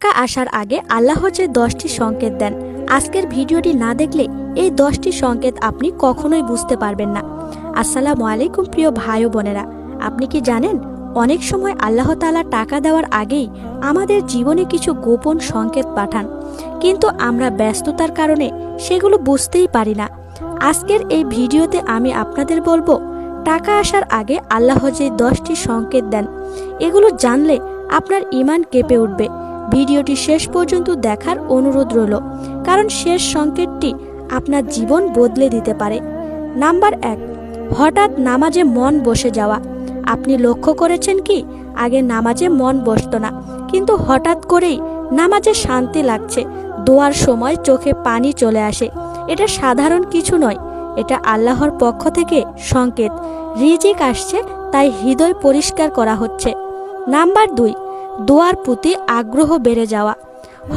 টাকা আসার আগে আল্লাহ যে দশটি সংকেত দেন। আজকের ভিডিওটি না দেখলে এই দশটি সংকেত আপনি কখনোই বুঝতে পারবেন না। আসসালামু আলাইকুম প্রিয় ভাই ও বোনেরা। আপনি কি জানেন, অনেক সময় আল্লাহ তাআলা টাকা দেওয়ার আগেই আমাদের জীবনে কিছু গোপন সংকেত পাঠান। কিন্তু আমরা ব্যস্ততার কারণে সেগুলো বুঝতেই পারি না। আজকের এই ভিডিওতে আমি আপনাদের বলব, টাকা আসার আগে আল্লাহ যে দশটি সংকেত দেন, এগুলো জানলে আপনার ইমান কেঁপে উঠবে। ভিডিওটি শেষ পর্যন্ত দেখার অনুরোধ রইল, কারণ শেষ সংকেতটি আপনার জীবন বদলে দিতে পারে। নাম্বার এক, হঠাৎ নামাজে মন বসে যাওয়া। আপনি লক্ষ্য করেছেন কি, আগে নামাজে মন বসতো না, কিন্তু হঠাৎ করেই নামাজে শান্তি লাগছে, দোয়ার সময় চোখে পানি চলে আসে। এটা সাধারণ কিছু নয়, এটা আল্লাহর পক্ষ থেকে সংকেত। রিজিক আসছে, তাই হৃদয় পরিষ্কার করা হচ্ছে। নাম্বার দুই দোয়ার প্রতি আগ্রহ বেড়ে যাওয়া।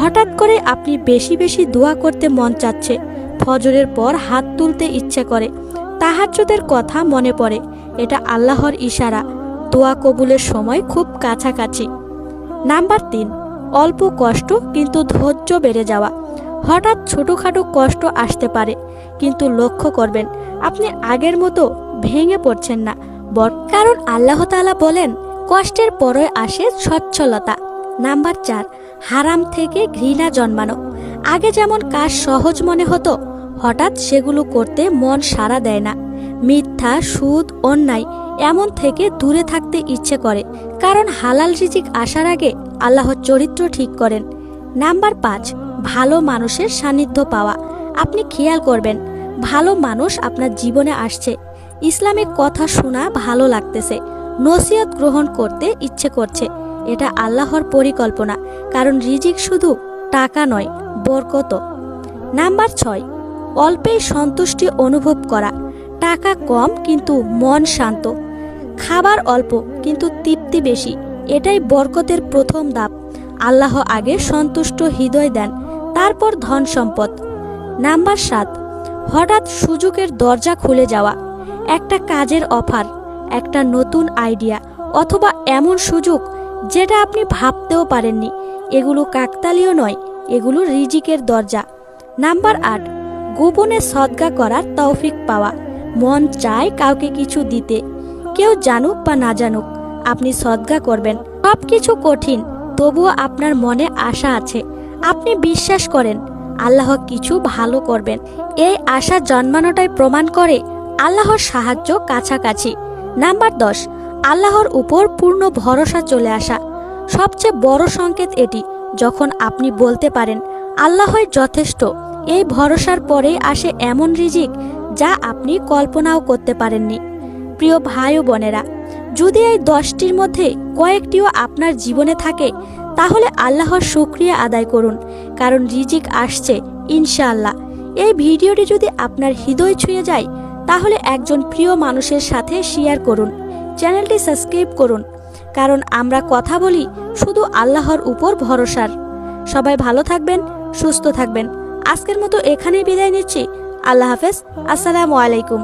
হঠাৎ করে আপনি বেশি বেশি দোয়া করতে মন চাচ্ছে। ফজরের পর হাত তুলতে ইচ্ছে করে। তাহাজ্জুদের কথা মনে পড়ে। এটা আল্লাহর ইশারা। দোয়া কবুলের সময় খুব কাছাকাছি। নাম্বার তিন, অল্প কষ্ট কিন্তু ধৈর্য বেড়ে যাওয়া। হঠাৎ ছোটোখাটো কষ্ট আসতে পারে, কিন্তু লক্ষ্য করবেন, আপনি আগের মতো ভেঙে পড়ছেন না। কারণ আল্লাহ তাআলা বলেন কষ্টের পরে আসে সচ্ছলতা। নাম্বার চার, হারাম থেকে ঘৃণা জন্মানো। আগে যেমন কাজ সহজ মনে হতো, হঠাৎ সেগুলো করতে মন সাড়া দেয় না। মিথ্যা, সুদ, অন্যায়, এমন থেকে দূরে থাকতে ইচ্ছে করে। কারণ হালাল রিজিক আসার আগে আল্লাহর চরিত্র ঠিক করেন। নাম্বার পাঁচ, ভালো মানুষের সান্নিধ্য পাওয়া। আপনি খেয়াল করবেন, ভালো মানুষ আপনার জীবনে আসছে। ইসলামিক কথা শোনা ভালো লাগতেছে। নসিহত গ্রহণ করতে ইচ্ছে করছে। এটা আল্লাহর পরিকল্পনা, কারণ রিজিক শুধু টাকা নয় বরকত নাম্বার ছয়, অল্পেই সন্তুষ্টি অনুভব করা। টাকা কম কিন্তু মন শান্ত। খাবার অল্প কিন্তু তৃপ্তি বেশি, এটাই বরকতের প্রথম ধাপ। আল্লাহ আগে সন্তুষ্ট হৃদয় দেন, তারপর ধন সম্পদ। নাম্বার সাত, হঠাৎ সুযোগের দরজা খুলে যাওয়া। একটা কাজের অফার। একটা নতুন আইডিয়া অথবা এমন সুযোগ যেটা আপনি ভাবতেও পারেননি। এগুলো কাকতালীয় নয়, এগুলো রিজিকের দরজা। নাম্বার আট, গোপনে সদ্গা করার তৌফিক পাওয়া। মন চায় কাউকে কিছু দিতে। কেউ জানুক বা না জানুক, আপনি সদ্গা করবেন। সব কিছু কঠিন, তবুও আপনার মনে আশা আছে। আপনি বিশ্বাস করেন, আল্লাহ কিছু ভালো করবেন। এই আশা জন্মানোটাই প্রমাণ করে আল্লাহর সাহায্য কাছাকাছি। নাম্বার দশ, আল্লাহর উপর পূর্ণ ভরসা চলে আসা। সবচেয়ে বড় সংকেত এটি, যখন আপনি বলতে পারেন, আল্লাহই যথেষ্ট। এই ভরসার পরেই আসে এমন রিজিক যা আপনি কল্পনাও করতে পারেননি। প্রিয় ভাই ও বোনেরা, যদি এই দশটির মধ্যে কয়েকটিও আপনার জীবনে থাকে, তাহলে আল্লাহর শুক্রিয়া আদায় করুন, কারণ রিজিক আসছে, ইনশাআল্লাহ। এই ভিডিওটি যদি আপনার হৃদয় ছুঁয়ে যায় তাহলে একজন প্রিয় মানুষের সাথে শেয়ার করুন চ্যানেলটি সাবস্ক্রাইব করুন, কারণ আমরা কথা বলি শুধু আল্লাহর উপর ভরসার। সবাই ভালো থাকবেন, সুস্থ থাকবেন। আজকের মতো এখানেই বিদায় নিচ্ছি। আল্লাহ হাফেজ। আসসালামু আলাইকুম।